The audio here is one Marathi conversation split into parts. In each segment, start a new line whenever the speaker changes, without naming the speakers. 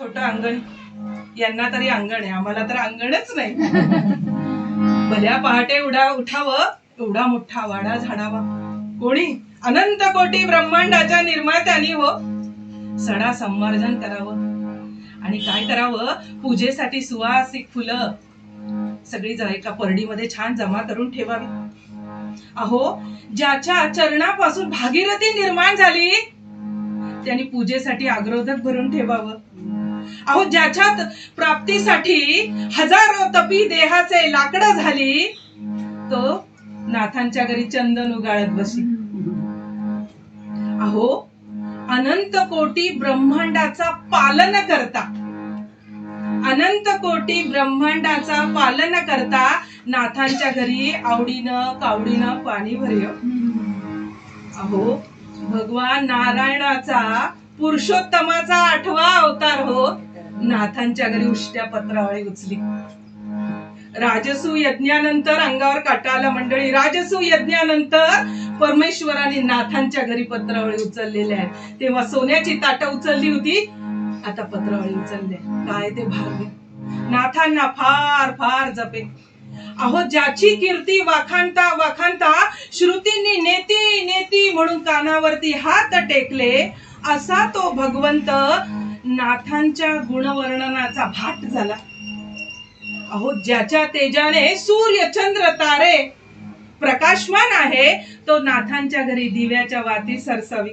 छोटं अंगण. यांना तरी अंगण आहे. आम्हाला तर अंगणच नाही. भल्या पहाटे उडा उठावं. एवढा मोठा वाडा झाडावा. कोणी? अनंत कोटी ब्रह्मांडाच्या निर्मात्यानी हो सडा संवर्धन करावं. आणि काय करावं? पूजेसाठी सुवासिक फुलं. सगळी एका परडीमध्ये छान जमा करून ठेवावी. अहो ज्याच्या चरणापासून भागीरथी निर्माण झाली त्यांनी पूजेसाठी अग्रोदक भरून ठेवावं. अहो ज्याच्यात प्राप्तीसाठी हजारो तपी देहाचे लाकडं झाली तो नाथांच्या घरी चंदन उगाळत बसी अहो अनंत कोटी ब्रह्मांडाचा पालन करता अनंत कोटी ब्रह्मांडाचा पालन करता नाथांच्या घरी आवडीनं कावडीनं पाणी भरय अहो भगवान नारायणाचा पुरुषोत्तमाचा आठवा अवतार नाथांच्या घरी उष्ट्या पत्रावळी उचली. राजसू यज्ञानंतर अंगावर काटाला मंडळी राजसू यज्ञानंतर परमेश्वराने नाथांच्या घरी पत्रावळी उचललेल्या आहेत. तेव्हा सोन्याची ताट उचलली होती आता पत्रावळी उचलले काय ते भाग्य? नाथांना फार फार जपे. अहो ज्याची कीर्ती वाखांता वाखांता श्रुतींनी नेती नेती म्हणून कानावरती हात टेकले असा तो भगवंत नाथांच्या गुणवर्णनाचा भाट झाला. अहो ज्याच्या तेजाने सूर्य चंद्र तारे प्रकाशमान आहे तो नाथांच्या घरी दिव्याच्या वाती सरसावी.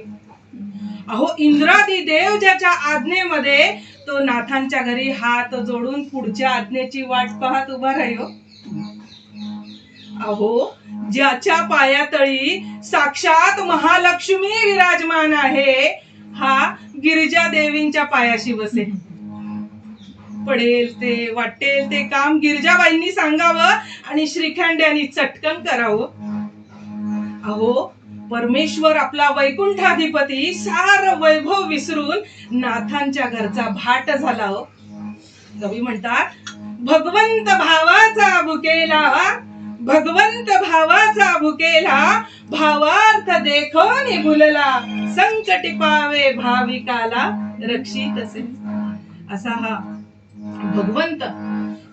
अहो इंद्रादी देव ज्याच्या आज्ञेमध्ये तो नाथांच्या घरी हात जोडून पुढच्या आज्ञेची वाट पाहत उभा राहिलो अहो ज्याच्या पायातळी साक्षात महालक्ष्मी विराजमान आहे हा गिरिजा देवींच्या पायाशी बसे. पडेल ते वाटेल ते काम गिरिजाबाईंनी सांगावं आणि श्रीखंड्यांनी चटकन करावं. अहो परमेश्वर आपला वैकुंठाधिपती सार वैभव विसरून नाथांच्या घरचा भाट झाला हो. कवी म्हणतात भगवंत भावाचा भुकेला भगवंत भावाचा भुकेला भावार्थ देखो भुलला संकटी पावे भाविकाला रक्षित असे. असा हा भगवंत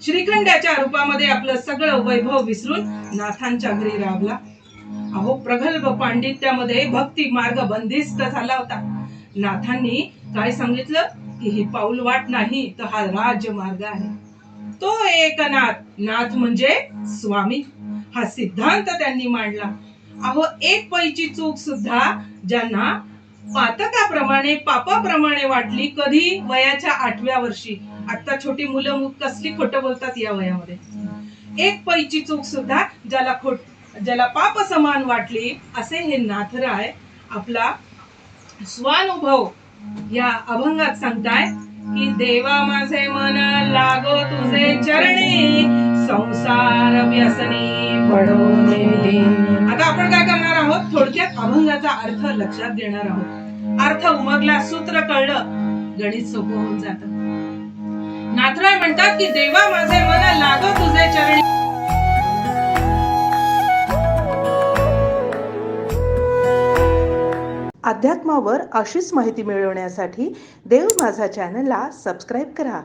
श्रीखंडाच्या रूपामध्ये आपलं सगळं वैभव विसरून नाथांच्या घरी राबला. अहो प्रगल्भ पांडित्यामध्ये भक्ती मार्ग बंदिस्त झाला होता. नाथांनी काय सांगितलं? की ही पाऊल वाट नाही तर हा राजमार्ग आहे. तो एक नाथ नाथ म्हणजे स्वामी. हा सिद्धांत त्यांनी मांडला. अहो एक पैची चूक सुद्धा ज्यांना पातकाप्रमाणे पापाप्रमाणे वाटली कधी वयाच्या आठव्या वर्षी. आता छोटी मुलं कसली खोटं बोलतात या वयामध्ये. एक पैची चूक सुद्धा ज्याला खोट ज्याला पाप समान वाटली असे हे नाथराय आपला स्वानुभव या अभंगात सांगताय की देवा माझे मन लागो तुझे चरणी संसार व्यसनी आता आपण काय करणार आहोत? थोडक्यात अभंगाचा अर्थ लक्षात घेणार आहोत. अर्थ उमगला सूत्र कळलं गणित सोपं होऊन जात. नाथराय म्हणतात की देवा माझे मन लागो तुझे चरणी.
अध्यात्मावर अशीच माहिती मिळवण्यासाठी देव माझा चॅनलला सबस्क्राईब करा.